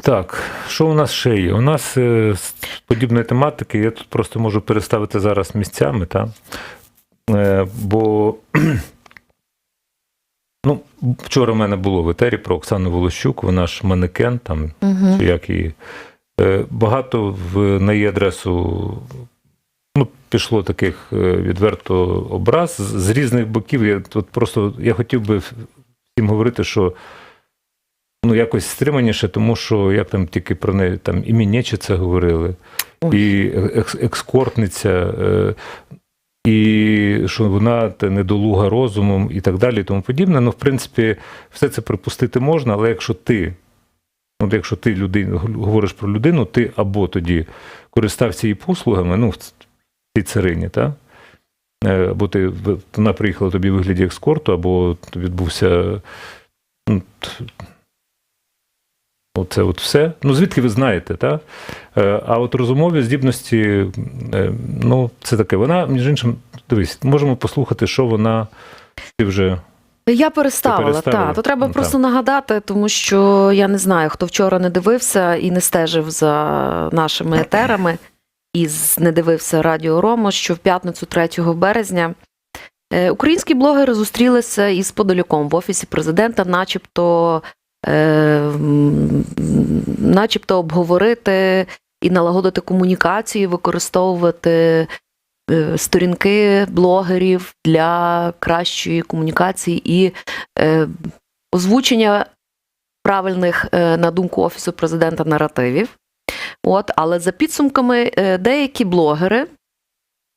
Так, що у нас ще є? У нас е, з подібної тематики, я тут просто можу переставити зараз місцями, та? Е, бо ну, вчора в мене було в етері про Оксану Волощук, вона ж манекен, там, Угу. чи як її. Е, Багато в, на її адресу ну, пішло таких е, відверто образ з, з різних боків. Я тут просто я хотів би всім говорити, що ну, якось стриманіше, тому що як там тільки про неї там і Мінєчиця говорили, Ой. і екс, екскортниця. Е, і що вона недолуга розумом і так далі, і тому подібне. Ну, в принципі, все це припустити можна, але якщо ти, ну, якщо ти людин, говориш про людину, ти або тоді користався її послугами, ну, в цій царині, так? Е, Або ти вона приїхала тобі в вигляді екскорту, або відбувся. ну, Оце от все. Ну, звідки ви знаєте, так? Е, А от розумові здібності, е, ну, це таке. Вона, між іншим, дивись, можемо послухати, що вона ти вже. Я переставила, так. То треба Ну, просто нагадати, тому що я не знаю, хто вчора не дивився і не стежив за нашими етерами, і не дивився Радіо Ромо, що в п'ятницю 3 березня е, українські блогери зустрілися із Подоляком в офісі президента, начебто, начебто обговорити і налагодити комунікацію, використовувати е, сторінки блогерів для кращої комунікації і е, озвучення правильних, е, на думку Офісу президента, наративів. От, але за підсумками, е, деякі блогери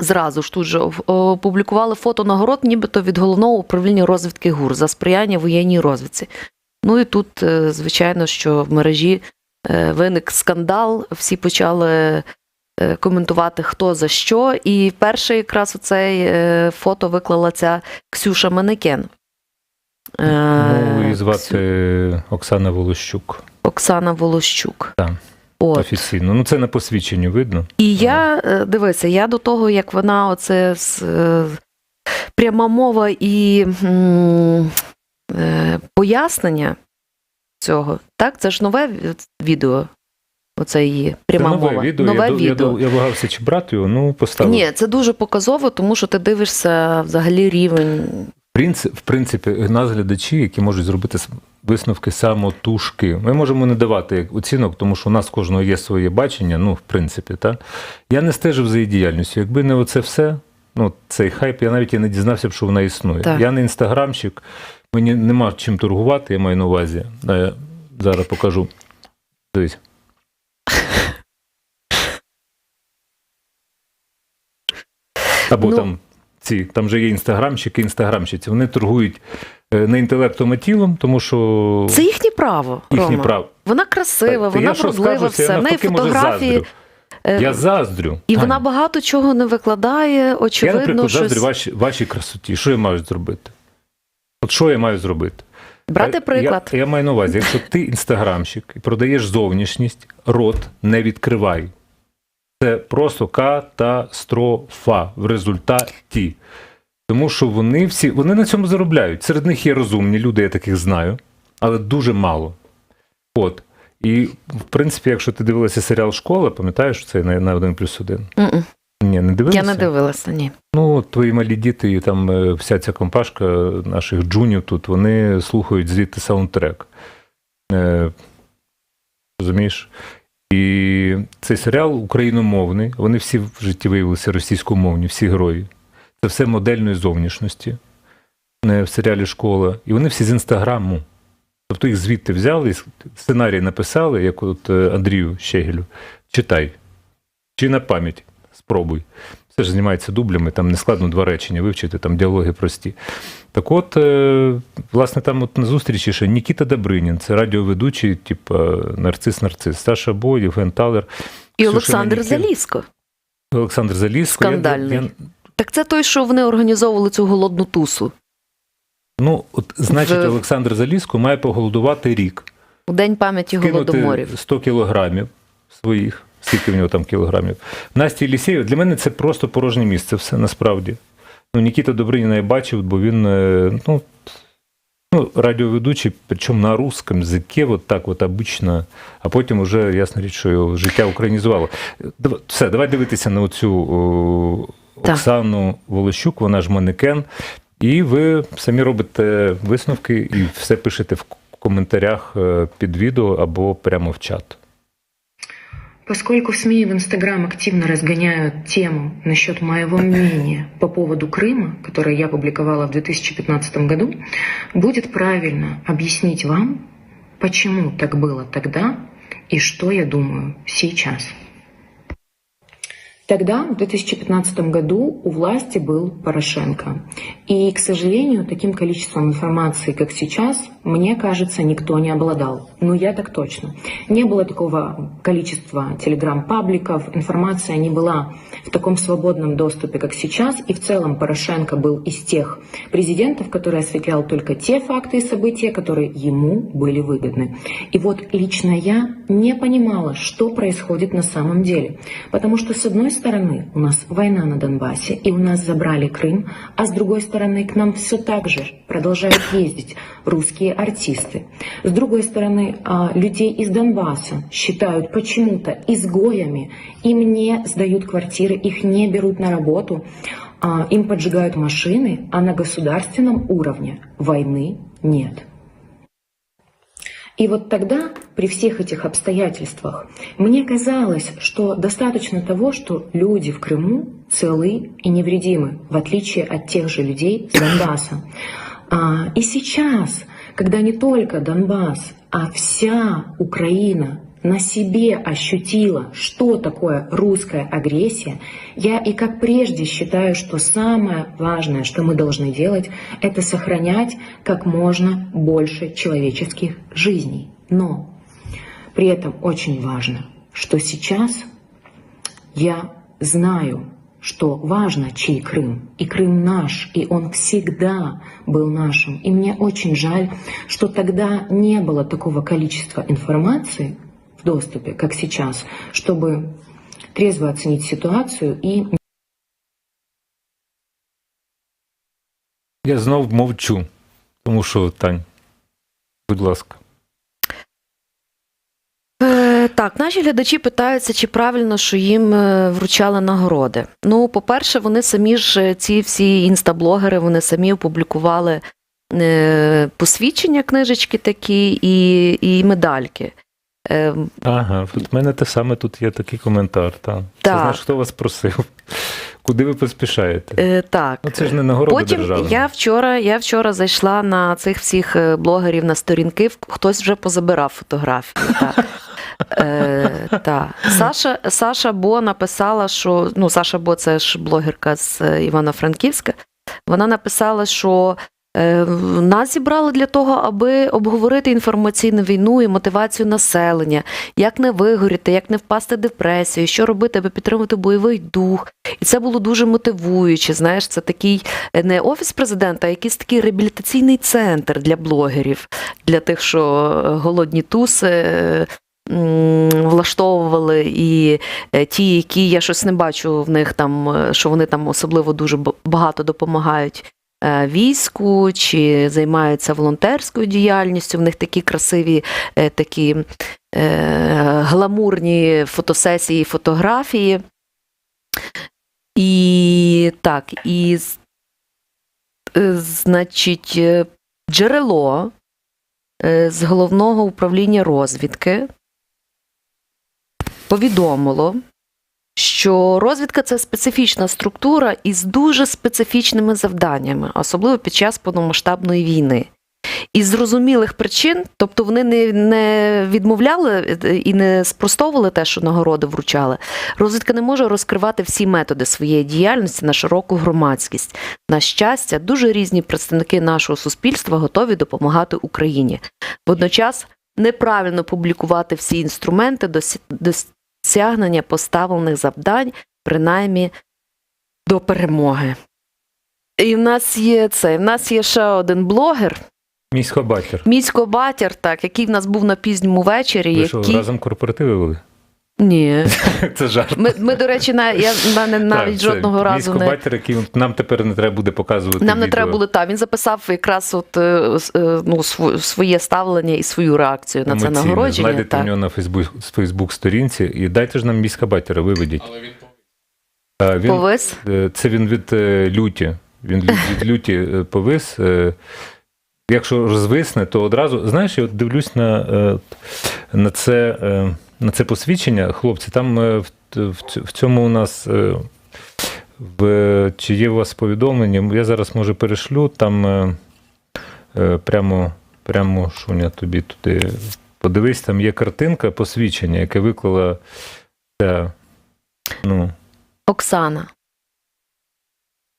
зразу ж тут же опублікували фото нагород, нібито від головного управління розвідки ГУР за сприяння воєнній розвідці. Ну і тут, е, звичайно, що в мережі е, виник скандал, всі почали е, коментувати хто за що. І перше якраз оцей фото виклала ця Ксюша Манекен. Ну, її Ксю- Оксана Волощук Оксана Волощук. Так. От. офіційно. Ну, це на посвідченню видно. І я е, дивися, я до того, як вона оце з пряма мова і м, пояснення цього, так, це ж нове відео. Оце її пряма це нове мова. відео. нове я, ду- Я, відео. ду- я вагався, чи брати його, ну, поставив. Ні, це дуже показово, тому що ти дивишся взагалі рівень. В принципі, нас глядачі, які можуть зробити висновки самотужки. Ми можемо не давати оцінок, тому що у нас кожного є своє бачення. Ну, в принципі, так. Я не стежив за її діяльністю. Якби не оце все, ну, цей хайп, я навіть і не дізнався б, що вона існує. Так. Я не інстаграмщик, мені нема чим торгувати, я маю на увазі. Е, Зараз покажу. Дивись. Або Ну. там ці, там же є інстаграмщики, інстаграмщиці. Вони торгують е, не інтелектом, а тілом, тому що Це їхнє право. їхнє Рома. право. Вона красива, вона я вродлива, все. я В неї може, фотографії. заздрю. е, Я заздрю. І Таня. вона багато чого не викладає. Я, Очевидно, наприклад, щось... заздрю вашій, вашій красоті. Що я маю зробити? От що я маю зробити? брати Е, приклад. Я, я маю на увазі, якщо ти інстаграмщик і продаєш зовнішність, рот не відкривай. Це просто катастрофа в результаті. Тому що вони всі вони на цьому заробляють. Серед них є розумні люди, я таких знаю, але дуже мало. От. І, в принципі, якщо ти дивилася серіал Школа, пам'ятаєш це на, на 1 плюс 1? Ні, не дивилася? Я не дивилася, ні. Ну, от твої малі діти і там е, вся ця компашка наших джунів тут, вони слухають звідти саундтрек. Е, розумієш? І цей серіал україномовний, вони всі в житті виявилися російськомовні, всі герої. Це все модельної зовнішності е, в серіалі Школа. І вони всі з інстаграму. Тобто їх звідти взяли, сценарій написали, як от е, Андрію Щегелю. Читай. Чи на пам'ять. Спробуй. Все ж знімається дублями, там не складно два речення вивчити, там діалоги прості. Так от, е, власне, там от на зустрічі ще Нікіта Добринін, це радіоведучий, типу нарцис-нарцис, Саша Бой, Євген Талер, І Ксюша Олександр Манікін. Залізко. Олександр Залізко. Скандальний. я- Так це той, що вони організовували цю голодну тусу ну, от, значить, В- Олександр Залізко має поголодувати рік. у День пам'яті голодоморів. 100 кілограмів своїх, скільки в нього там кілограмів. Насті Єлісєєв, для мене це просто порожнє місце, все насправді. Ну, Нікіта Добриніна я бачив, бо він, е, ну, Ну, радіоведучий, причому на русском язике, вот так от обично, а потім уже, ясна річ, що його життя українізувало. Все, давай дивитися на оцю о, Так. Оксану Волощук, вона ж манекен, і ви самі робите висновки і все пишете в коментарях е, під відео або прямо в чат. Поскольку в СМИ и в Инстаграм активно разгоняют тему насчет моего мнения по поводу Крыма, которое я публиковала в 2015 году, будет правильно объяснить вам, почему так было тогда и что я думаю сейчас. Тогда, в 2015 году, у власти был Порошенко. И, к сожалению, таким количеством информации, как сейчас, мне кажется, никто не обладал. Ну, я так точно. Не было такого количества телеграм-пабликов, информация не была в таком свободном доступе, как сейчас. И в целом Порошенко был из тех президентов, который осветлял только те факты и события, которые ему были выгодны. И вот лично я не понимала, что происходит на самом деле. Потому что, с одной стороны, у нас война на Донбассе, и у нас забрали Крым, а с другой стороны, к нам все так же продолжают ездить русские артисты. С другой стороны, а, людей из Донбасса считают почему-то изгоями, им не сдают квартиры, их не берут на работу, а, им поджигают машины, а на государственном уровне войны нет. И вот тогда, при всех этих обстоятельствах, мне казалось, что достаточно того, что люди в Крыму целы и невредимы, в отличие от тех же людей с Донбасса. А, И сейчас, когда не только Донбасс, а вся Украина на себе ощутила, что такое русская агрессия, я и как прежде считаю, что самое важное, что мы должны делать, это сохранять как можно больше человеческих жизней. Но при этом очень важно, что сейчас я знаю, что важно, чей Крым. И Крым наш, и он всегда был нашим. И мне очень жаль, что тогда не было такого количества информации в доступе, как сейчас, чтобы трезво оценить ситуацию и Я знов мовчу, тому що, Тань, будь ласка. Е, Так, наші глядачі питаються, чи правильно, що їм е, вручали нагороди. Ну, по-перше, вони самі ж е, ці всі інстаблогери, вони самі опублікували посвідчення книжечки такі і, і медальки. Е, Ага, в мене те саме тут є такий коментар. Та. Це знаєш, хто вас просив? Куди ви поспішаєте? е, так. Ну, це ж не нагорода Потім державна. я вчора, я вчора зайшла на цих всіх е, блогерів на сторінки, хтось вже позабирав фотографії. Так. Е, та. Саша, Саша Бо написала, що ну, Саша Бо це ж блогерка з е, Івано-Франківська. Вона написала, що нас зібрали для того, аби обговорити інформаційну війну і мотивацію населення, як не вигоріти, як не впасти в депресію, що робити, аби підтримати бойовий дух. І це було дуже мотивуюче. Знаєш, це такий е, не офіс президента, а якийсь такий реабілітаційний центр для блогерів, для тих, що е, голодні туси. е, Влаштовували і е, ті, які я щось не бачу в них там, е, що вони там особливо дуже багато допомагають е, війську чи займаються волонтерською діяльністю. В них такі красиві, е, такі е, гламурні фотосесії, фотографії. І так, і е, значить, е, джерело е, з головного управління розвідки повідомило, що розвідка це специфічна структура із дуже специфічними завданнями, особливо під час повномасштабної війни. Із зрозумілих причин, тобто вони не, не відмовляли е, і не спростовували те, що нагороди вручали. Розвідка не може розкривати всі методи своєї діяльності на широку громадськість. На щастя, дуже різні представники нашого суспільства готові допомагати Україні. Водночас неправильно публікувати всі інструменти досягнення поставлених завдань, принаймні до перемоги. І в нас є це. В нас є ще один блогер, Місько батір. Місько Батір, так, який в нас був на пізньому вечорі, Ви що, який разом корпоративи вели? Ні. Це жарт. Ми, ми до речі, на, я в мене навіть Так, жодного разу не. Військобатер, який нам тепер не треба буде показувати. Нам не треба було та. Він записав якраз от е, е, ну, своє ставлення і свою реакцію на це нагородження. Знайдете в Так. нього на Фейсбук, Фейсбук сторінці і дайте ж нам міська батера, виведіть. Але він А, Він, Повис. е, це він від е, люті. Він від, від люті е, повис. Е, Якщо розвисне, то одразу. Знаєш, я от дивлюсь на, е, на, це, е, на це посвідчення. Хлопці, там е, в, цьому у нас. е, В, чи є у вас повідомлення? Я зараз може перешлю. Там е, прямо, прямо Шуня тобі туди. Подивись, там є картинка посвідчення, яке виклала ця, ну, Оксана.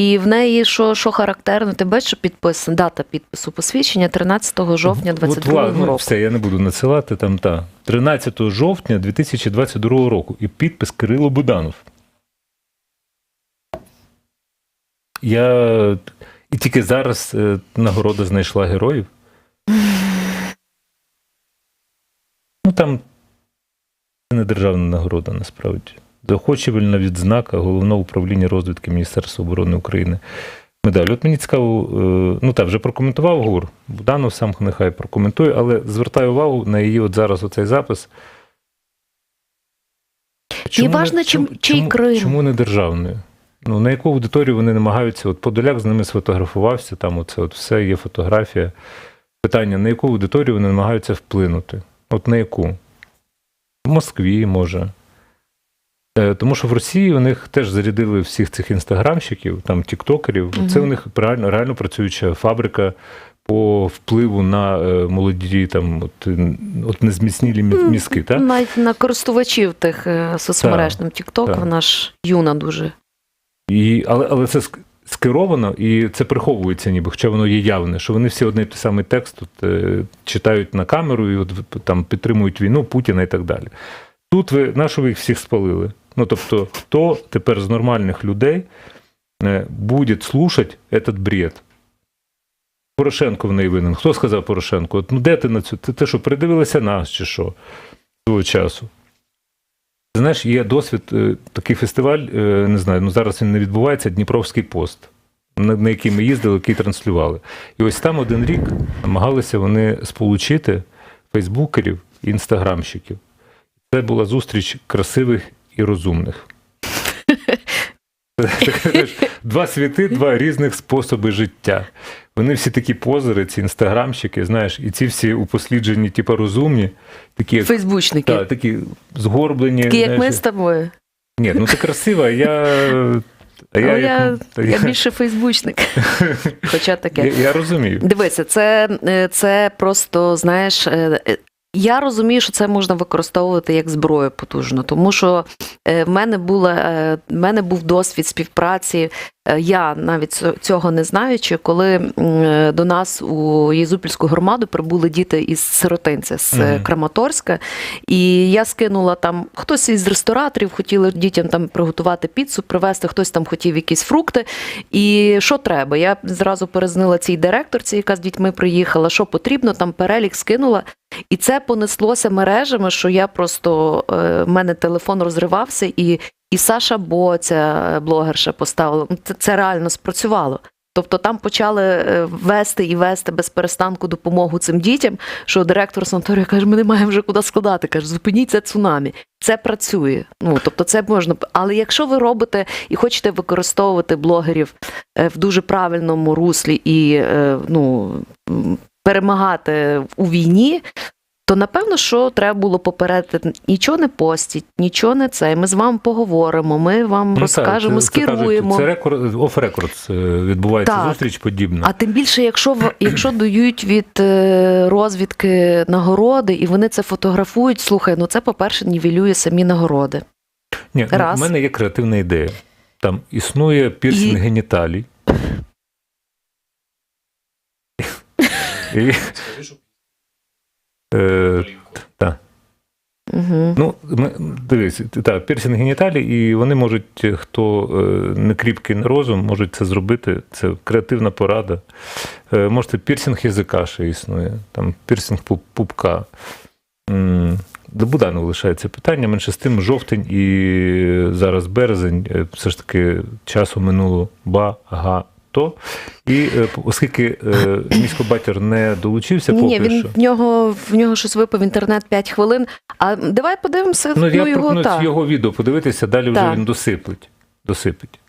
І в неї, що, що характерно, ти бачиш, підписана дата підпису посвідчення 13 жовтня От, 22 ла- ну, року. Все, я не буду надсилати там та. 13 жовтня 2022 року. І підпис Кирило Буданов. Я. І тільки зараз е, нагорода знайшла героїв. Ну там це не державна нагорода, насправді. Заохочувальна відзнака Головного управління розвідки Міністерства оборони України. Медаль. От мені цікаво, е, ну так, вже прокоментував ГУР. Буданов сам нехай прокоментує, але звертаю увагу на її от зараз оцей запис. І важно, чим- чий чому, Крим. чому не державною? Ну, на яку аудиторію вони намагаються? От Подоляк з ними сфотографувався, там оце от все є фотографія. Питання, на яку аудиторію вони намагаються вплинути? От на яку? В Москві, може. Е, Тому що в Росії у них теж зарядили всіх цих інстаграмщиків, там тіктокерів. Мгм. Це у них реально, реально працююча фабрика по впливу на е, молоді, там, от, от незміцнілі мізки. Так? Навіть на користувачів тих е, соцмереж, там так. вона ж юна дуже. І, але, але це скеровано і це приховується, ніби, хоча воно є явне, що вони всі одне той самий текст тут, е, читають на камеру і от, там підтримують війну Путіна і так далі. Тут ви на що ви їх всіх спалили? Ну тобто, хто тепер з нормальних людей е, буде слушати этот бред? Порошенко в неї винен. Хто сказав Порошенко? От, ну де ти на цю? Ти, ти що, придивилися нас чи що того часу? Знаєш, є досвід, е, такий фестиваль, е, не знаю, ну зараз він не відбувається, Дніпровський пост, на, на який ми їздили, який транслювали. І ось там один рік намагалися вони сполучити фейсбукерів і інстаграмщиків. Це була зустріч красивих і розумних. Два світи, два різних способи життя. Вони всі такі позери, ці інстаграмщики, знаєш, і ці всі упосліджені, типу розумні, такі, як Фейсбучники. та, такі згорблені. Такі, як ми з тобою. ні, ну ти красива, я. А я, як- я, я більше фейсбучник. Хоча таке. я, я розумію. Дивися, це, е, це просто, знаєш, е, е, я розумію, що це можна використовувати як зброю потужно, тому що е, в мене була е, в мене був досвід співпраці. е, Я навіть цього не знаючи, коли до нас у Єзупільську громаду прибули діти із сиротинця з Мгм. Краматорська, і я скинула там хтось із рестораторів хотіли дітям там приготувати піцу, привезти, хтось там хотів якісь фрукти. І що треба? Я зразу перезнила цій директорці, яка з дітьми приїхала, що потрібно, там перелік скинула. І це понеслося мережами, що я просто е, в мене телефон розривався, і, і Саша Боця, блогерша, поставила. Ну, Це, це реально спрацювало. Тобто там почали е, вести і вести без перестанку допомогу цим дітям, що директор санаторію каже, ми не маємо вже куди складати. Каже, зупиніть це цунамі. Це працює. Ну тобто, це можна. Але якщо ви робите і хочете використовувати блогерів е, в дуже правильному руслі і ну, перемагати у війні. То напевно, що треба було попередити, нічого не постіть, нічого не це. Ми з вами поговоримо, ми вам Ну, розкажемо, так, це- це скеруємо. Це рекорд, оф-рекорд відбувається Так. зустріч подібна. А тим більше, якщо якщо дають від е, розвідки нагороди і вони це фотографують, слухай, ну це, по-перше, нівелює самі нагороди. Ні, ну, раз. в мене є креативна ідея. Там існує пірсінг І- геніталій. І, е, та. Угу. Ну, дивись, так, пірсінг геніталій, і вони можуть, хто е, не кріпкий на розум, можуть це зробити. Це креативна порада. Е, Можете, пірсінг язика ще існує, там пірсінг пупка. до Буданова лишається питання. Менше з тим, жовтень і зараз березень, е, все ж таки часу минуло багато. І е, оскільки е, місько батір не долучився, поки ні, він що. в нього в нього щось випав інтернет 5 хвилин. А давай подивимося Ну, я його пропоную та. його відео подивитися, далі вже він досиплить. досипить.